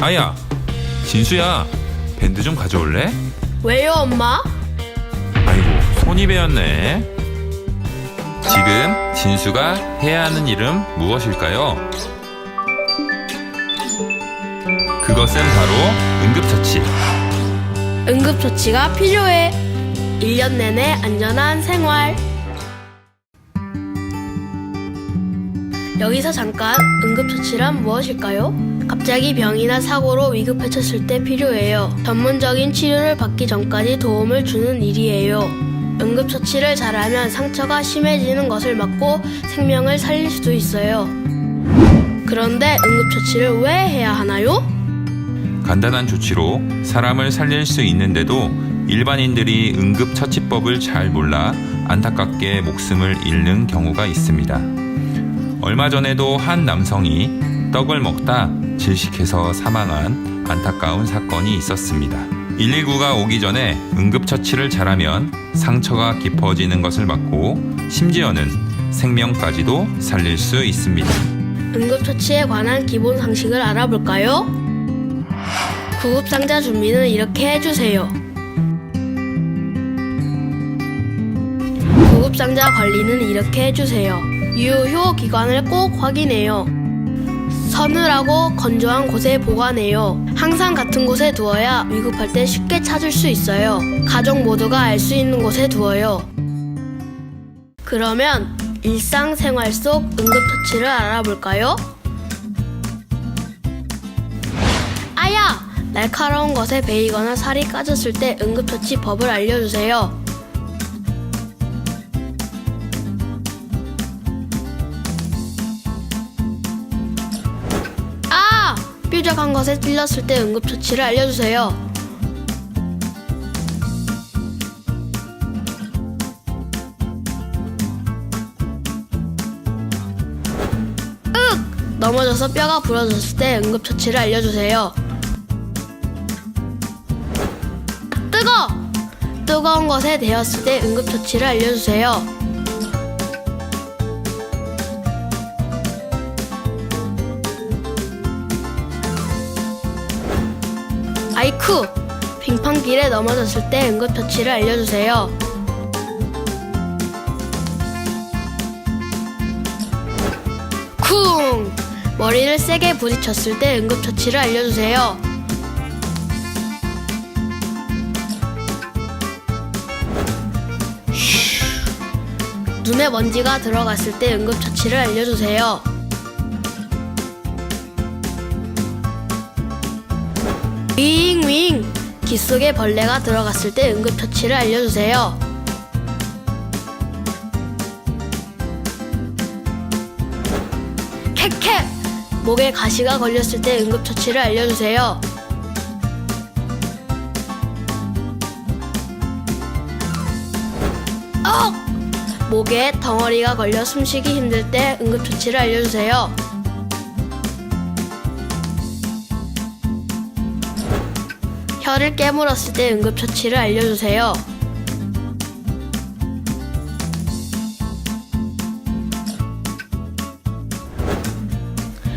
아야, 진수야, 밴드 좀 가져올래? 왜요, 엄마? 아이고, 손이 베었네. 지금 진수가 해야 하는 일은 무엇일까요? 그것은 바로 응급처치. 응급처치가 필요해. 1년 내내 안전한 생활. 여기서 잠깐 응급처치란 무엇일까요? 갑자기 병이나 사고로 위급해쳤을 때 필요해요. 전문적인 치료를 받기 전까지 도움을 주는 일이에요. 응급처치를 잘하면 상처가 심해지는 것을 막고 생명을 살릴 수도 있어요. 그런데 응급처치를 왜 해야 하나요? 간단한 조치로 사람을 살릴 수 있는데도 일반인들이 응급처치법을 잘 몰라 안타깝게 목숨을 잃는 경우가 있습니다. 얼마 전에도 한 남성이 떡을 먹다 질식해서 사망한 안타까운 사건이 있었습니다. 119가 오기 전에 응급처치를 잘하면 상처가 깊어지는 것을 막고 심지어는 생명까지도 살릴 수 있습니다. 응급처치에 관한 기본 상식을 알아볼까요? 구급상자 준비는 이렇게 해주세요. 구급상자 관리는 이렇게 해주세요. 유효 기관을 꼭 확인해요. 서늘하고 건조한 곳에 보관해요. 항상 같은 곳에 두어야 위급할 때 쉽게 찾을 수 있어요. 가족 모두가 알 수 있는 곳에 두어요. 그러면 일상생활 속 응급처치를 알아볼까요? 아야! 날카로운 것에 베이거나 살이 까졌을 때 응급처치 법을 알려주세요. 뾰족한 것에 찔렸을 때 응급처치를 알려주세요. 넘어져서 뼈가 부러졌을 때 응급처치를 알려주세요. 뜨거! 뜨거운 것에 데였을 때 응급처치를 알려주세요. 아이쿠! 빙판길에 넘어졌을 때 응급처치를 알려주세요. 쿵! 머리를 세게 부딪혔을 때 응급처치를 알려주세요. 쉬. 눈에 먼지가 들어갔을 때 응급처치를 알려주세요. 윙 윙! 귀 속에 벌레가 들어갔을 때 응급처치를 알려주세요. 캣캣! 목에 가시가 걸렸을 때 응급처치를 알려주세요. 억! 목에 덩어리가 걸려 숨쉬기 힘들 때 응급처치를 알려주세요. 혀를 깨물었을 때 응급처치를 알려주세요.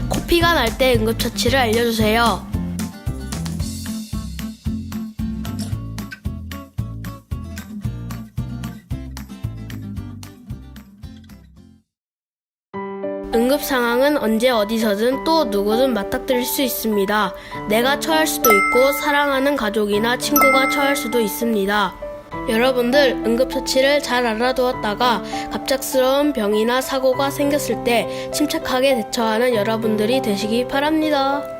코피가 날 때 응급처치를 알려주세요. 응급 상황은 언제 어디서든 또 누구든 맞닥뜨릴 수 있습니다. 내가 처할 수도 있고 사랑하는 가족이나 친구가 처할 수도 있습니다. 여러분들 응급처치를 잘 알아두었다가 갑작스러운 병이나 사고가 생겼을 때 침착하게 대처하는 여러분들이 되시기 바랍니다.